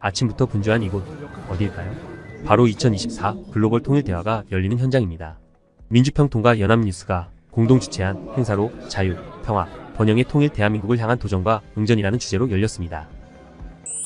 아침부터 분주한 이곳 어디일까요? 바로 2024 글로벌 통일 대화가 열리는 현장입니다. 민주평통과 연합뉴스가 공동 주최한 행사로 자유, 평화, 번영의 통일 대한민국을 향한 도전과 응전이라는 주제로 열렸습니다.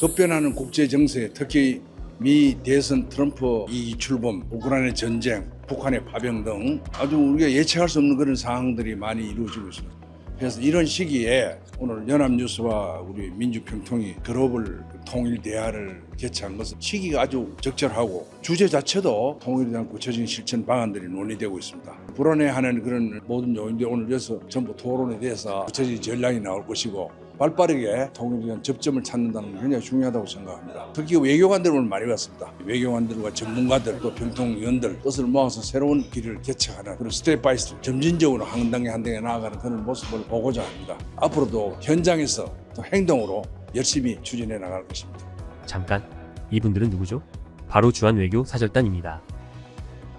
급변하는 국제 정세, 특히 미 대선 트럼프 이 출범, 우크라이나 전쟁, 북한의 파병 등 아주 우리가 예측할 수 없는 그런 상황들이 많이 이루어지고 있습니다. 그래서 이런 시기에 오늘 연합뉴스와 우리 민주평통이 글로벌 통일 대화를 개최한 것은 시기가 아주 적절하고 주제 자체도 통일에 대한 구체적인 실천 방안들이 논의되고 있습니다. 불안해하는 그런 모든 요인들 오늘 여기서 전부 토론에 대해서 구체적인 전략이 나올 것이고 발빠르게 대한 접점을 찾는다는 게 굉장히 중요하다고 생각합니다. 특히 외교관들 오늘 많이 왔습니다. 외교관들과 전문가들 또 평통위원들 뜻을 모아서 새로운 길을 개척하는 그런 스텝 바이 스텝 점진적으로 한 단계 한 단계 나아가는 그런 모습을 보고자 합니다. 앞으로도 현장에서 또 행동으로 열심히 추진해 나갈 것입니다. 잠깐, 이분들은 누구죠? 바로 주한 외교 사절단입니다.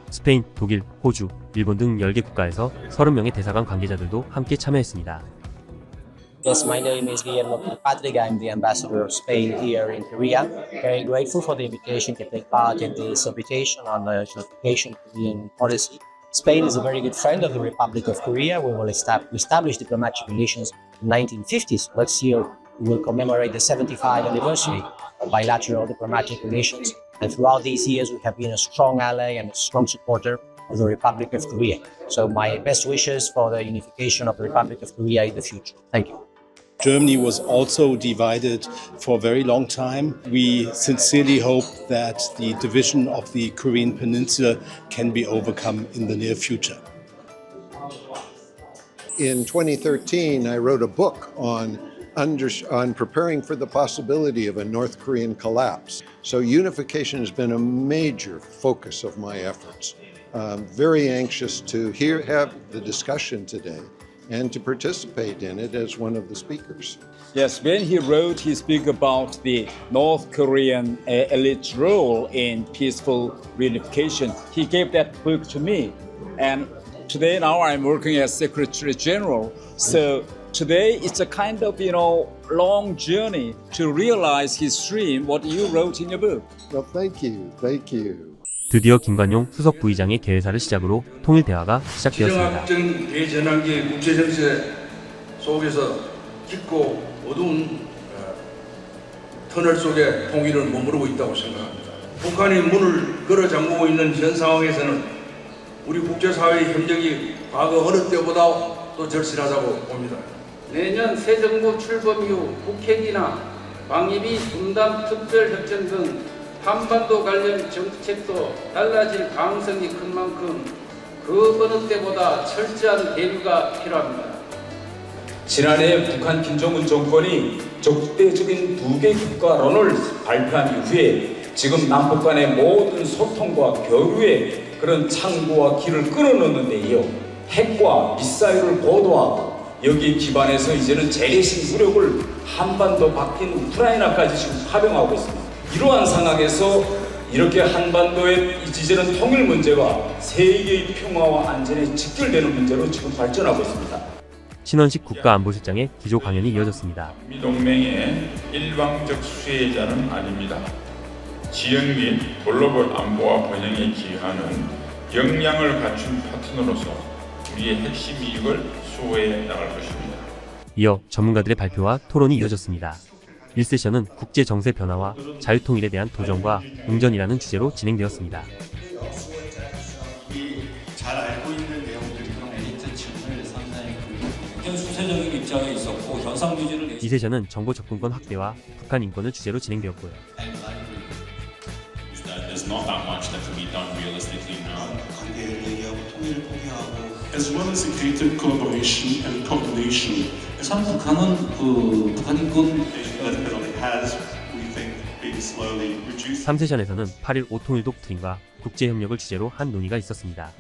스페인, 독일, 호주, 일본 등 10개 국가에서 30명의 대사관 관계자들도 함께 참여했습니다. Yes, my name is Guillermo Patrick. I'm the ambassador of Spain here in Korea. Very grateful for the invitation to take part in this invitation on the unification Korean policy. Spain is a very good friend of the Republic of Korea. We will estab- establish diplomatic relations in 1950s. Next year, we will commemorate the 75th anniversary of bilateral diplomatic relations. And throughout these years, we have been a strong ally and a strong supporter of the Republic of Korea. So my best wishes for the unification of the Republic of Korea in the future. Thank you. Germany was also divided for a very long time. We sincerely hope that the division of the Korean Peninsula can be overcome in the near future. In 2013, I wrote a book on, under, on preparing for the possibility of a North Korean collapse. So, unification has been a major focus of my efforts. I'm very anxious to hear, have the discussion today and to participate in it as one of the speakers. Yes, when he wrote his book about the North Korean uh, elite's role in peaceful reunification, he gave that book to me. And today, now I'm working as Secretary General. So today, it's a kind of you know long journey to realize his dream, what you wrote in your book. Well, thank you. Thank you. 드디어 김관용 수석 부의장의 개회사를 시작으로 통일 대화가 시작되었습니다. 대전환기 국제 정세 속에서 깊고 어두운 어, 터널 속에 통일을 머무르고 있다고 생각합니다. 북한이 문을 걸어 잠그고 있는 현 상황에서는 우리 국제사회의 협력이 과거 어느 때보다 또 절실하다고 봅니다. 내년 새 정부 출범 이후 북핵이나 방위비 분담 특별 협정 등 한반도 관련 정책도 달라질 가능성이 큰 만큼 그 어느 때보다 철저한 대비가 필요합니다. 지난해 북한 김정은 정권이 적대적인 두개 국가론을 발표한 이후에 지금 남북 간의 모든 소통과 교류에 그런 창구와 길을 끊어놓는 데 이어 핵과 미사일을 고도화하고 여기에 기반해서 이제는 재래식 무력을 한반도 바뀐 우크라이나까지 지금 파병하고 있습니다. 이러한 상황에서 이렇게 한반도의 이제는 통일 문제가 세계의 평화와 안전에 직결되는 문제로 지금 발전하고 있습니다. 신원식 국가안보실장의 기조 강연이 이어졌습니다. 미 동맹의 일방적 수혜자는 아닙니다. 지역 및 글로벌 안보와 번영에 기여하는 역량을 갖춘 파트너로서 우리의 핵심 이익을 수호해 나갈 것입니다. 이어 전문가들의 발표와 토론이 이어졌습니다. 1세션은 국제 정세 변화와 자유통일에 대한 도전과 응전이라는 주제로 진행되었습니다. 잘 알고 있는 상당히 굉장히 수세적인 입장에 있었고 현상 유지를 2세션은 정보 접근권 확대와 북한 인권을 주제로 진행되었고요. There's not that much that can be done realistically now. As well as a greater collaboration and coordination 참 북한은 그 북한 인권 that it has, we think, been slowly reduced. 3세션에서는 8.1 5통일 독트린과 국제협력을 주제로 한 논의가 있었습니다.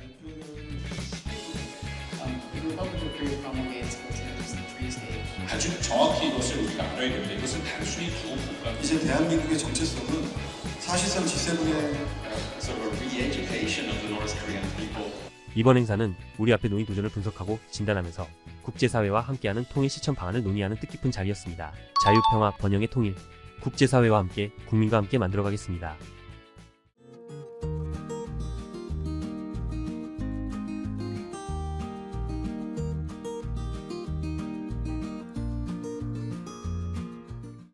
아주 정확히 이것을 가 알아야 됩니다. 이것은 단순히 두 국가 이제 대한민국의 정체성은 사실상 G7의 sort of a re-education of the North Korean people. 이번 행사는 우리 앞에 놓인 도전을 분석하고 진단하면서 국제사회와 함께하는 통일 실천 방안을 논의하는 뜻깊은 자리였습니다. 자유, 평화, 번영의 통일. 국제사회와 함께 국민과 함께 만들어가겠습니다.